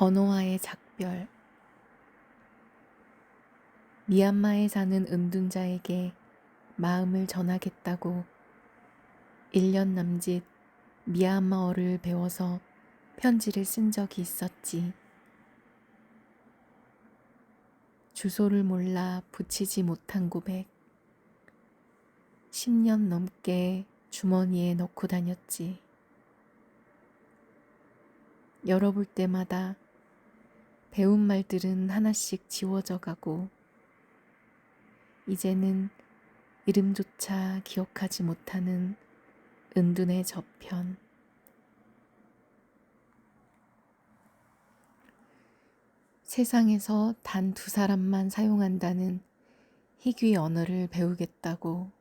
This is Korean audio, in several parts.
언어와의 작별 미얀마에 사는 은둔자에게 마음을 전하겠다고 1년 남짓 미얀마어를 배워서 편지를 쓴 적이 있었지. 주소를 몰라 붙이지 못한 고백. 10년 넘게 주머니에 넣고 다녔지. 열어볼 때마다 배운 말들은 하나씩 지워져 가고, 이제는 이름조차 기억하지 못하는 은둔의 저편. 세상에서 단 두 사람만 사용한다는 희귀 언어를 배우겠다고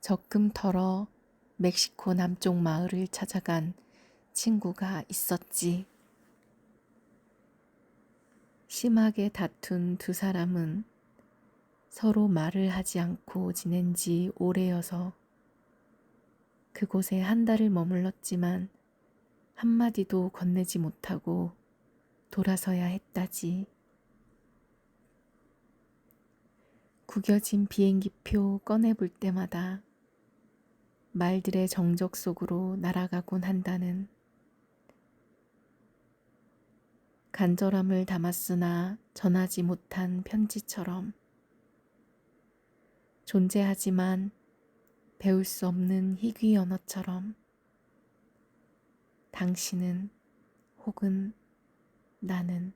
적금 털어 멕시코 남쪽 마을을 찾아간 친구가 있었지. 심하게 다툰 두 사람은 서로 말을 하지 않고 지낸 지 오래여서 그곳에 한 달을 머물렀지만 한마디도 건네지 못하고 돌아서야 했다지. 구겨진 비행기표 꺼내볼 때마다 말들의 정적 속으로 날아가곤 한다는 간절함을 담았으나 전하지 못한 편지처럼. 존재하지만 배울 수 없는 희귀 언어처럼. 당신은 혹은 나는